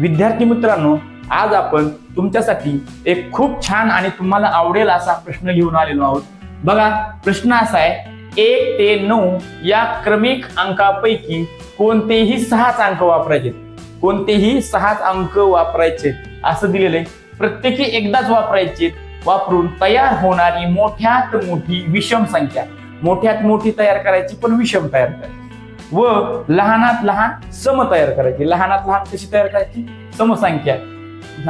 विद्यार्थी मित्रांनो आज आपण तुमच्यासाठी एक खूप छान आणि तुम्हाला आवडेल असा प्रश्न घेऊन आलेलो आहोत. बघा प्रश्न असा आहे एक ते नऊ या क्रमिक अंकापैकी कोणतेही सहाच अंक वापरायचे. कोणतेही सहाच अंक वापरायचे. असं दिलेलं आहे. प्रत्येकी एकदाच वापरायचे वापरून तयार होणारी मोठ्यात मोठी विषम संख्या. मोठ्यात मोठी तयार करायची पण विषम तयार करायची. व लहानात लहान सम तयार करायची. लहानात लहान कशी तयार करायची? समसंख्या.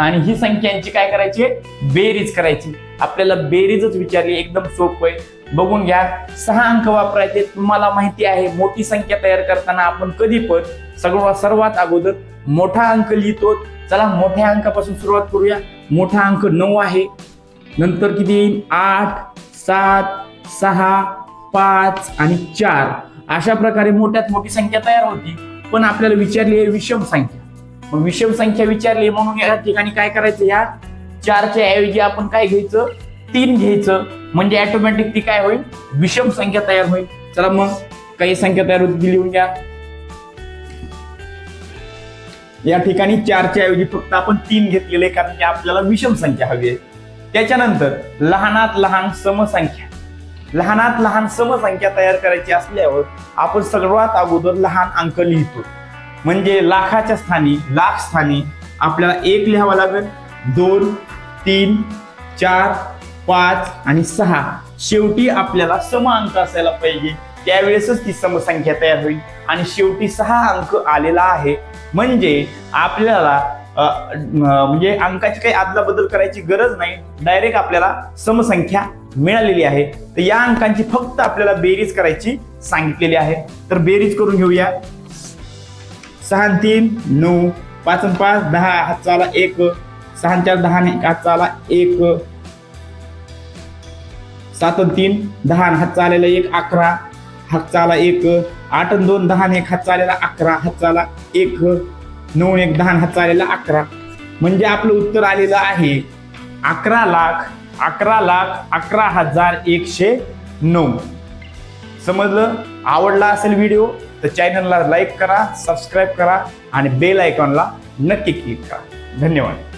आणि ही संख्यांची काय करायची? बेरीज करायची. आपल्याला बेरीजच विचारली एकदम सोपं आहे. बघून घ्या सहा अंक वापरायचे तुम्हाला माहिती आहे मोठी संख्या तयार करताना आपण कधी पण सगळं सर्वात अगोदर मोठा अंक लिहितो. चला मोठ्या अंकापासून सुरुवात करूया. मोठा अंक नऊ आहे. नंतर किती येईल? आठ सात सहा पाच आणि चार. अशा प्रकारे मोठ्यात मोठी संख्या तयार होती पण आपल्याला विचारली आहे विषम संख्या. मग विषम संख्या विचारली म्हणून या ठिकाणी काय करायचं या? चारच्या ऐवजी आपण काय घ्यायचं? तीन घ्यायचं. म्हणजे ऑटोमॅटिक ती काय होईल? विषम संख्या तयार होईल. चला मग काही संख्या तयार होती ती लिहून घ्या. या ठिकाणी चारच्या ऐवजी फक्त आपण तीन घेतलेले कारण की आपल्याला विषम संख्या हवी आहे. त्याच्यानंतर लहानात लहान समसंख्या. लहानात लहान समसंख्या तयार करायची असल्यावर आपण सर्वात अगोदर लहान अंक लिहितो. म्हणजे लाखाच्या स्थानी लाख स्थानी आपल्याला एक लिहावा लागेल. दोन तीन चार पाच आणि सहा. शेवटी आपल्याला सम अंक असायला पाहिजे. त्यावेळेसच ती समसंख्या तयार होईल. आणि शेवटी सहा अंक आलेला आहे. म्हणजे आपल्याला म्हणजे अंकाची काही आदला बदल करायची गरज नाही. डायरेक्ट आपल्याला समसंख्या मिळालेली आहे. तर या अंकांची फक्त आपल्याला बेरीज करायची सांगितलेली आहे. तर बेरीज करून घेऊया. सहा तीन नऊ. पाच पाच दहा. हात चाला एक. सहा चार दहा आणि एक. हात चाला एक. सात तीन दहा हातचा हात चालेला एक अकरा. हात चाला एक. आठ दोन दहा एक. हात चालेला अकरा. हात चाला एक. नऊ एक दहा हातचा हात चालेला अकरा. म्हणजे आपलं उत्तर आलेलं आहे अकरा लाख अकरा लाख अकरा हजार एकशे नऊ. समजलं? आवडला असेल व्हिडिओ तर चॅनलला लाईक करा सबस्क्राईब करा आणि बेल आयकॉनला नक्की क्लिक करा. धन्यवाद.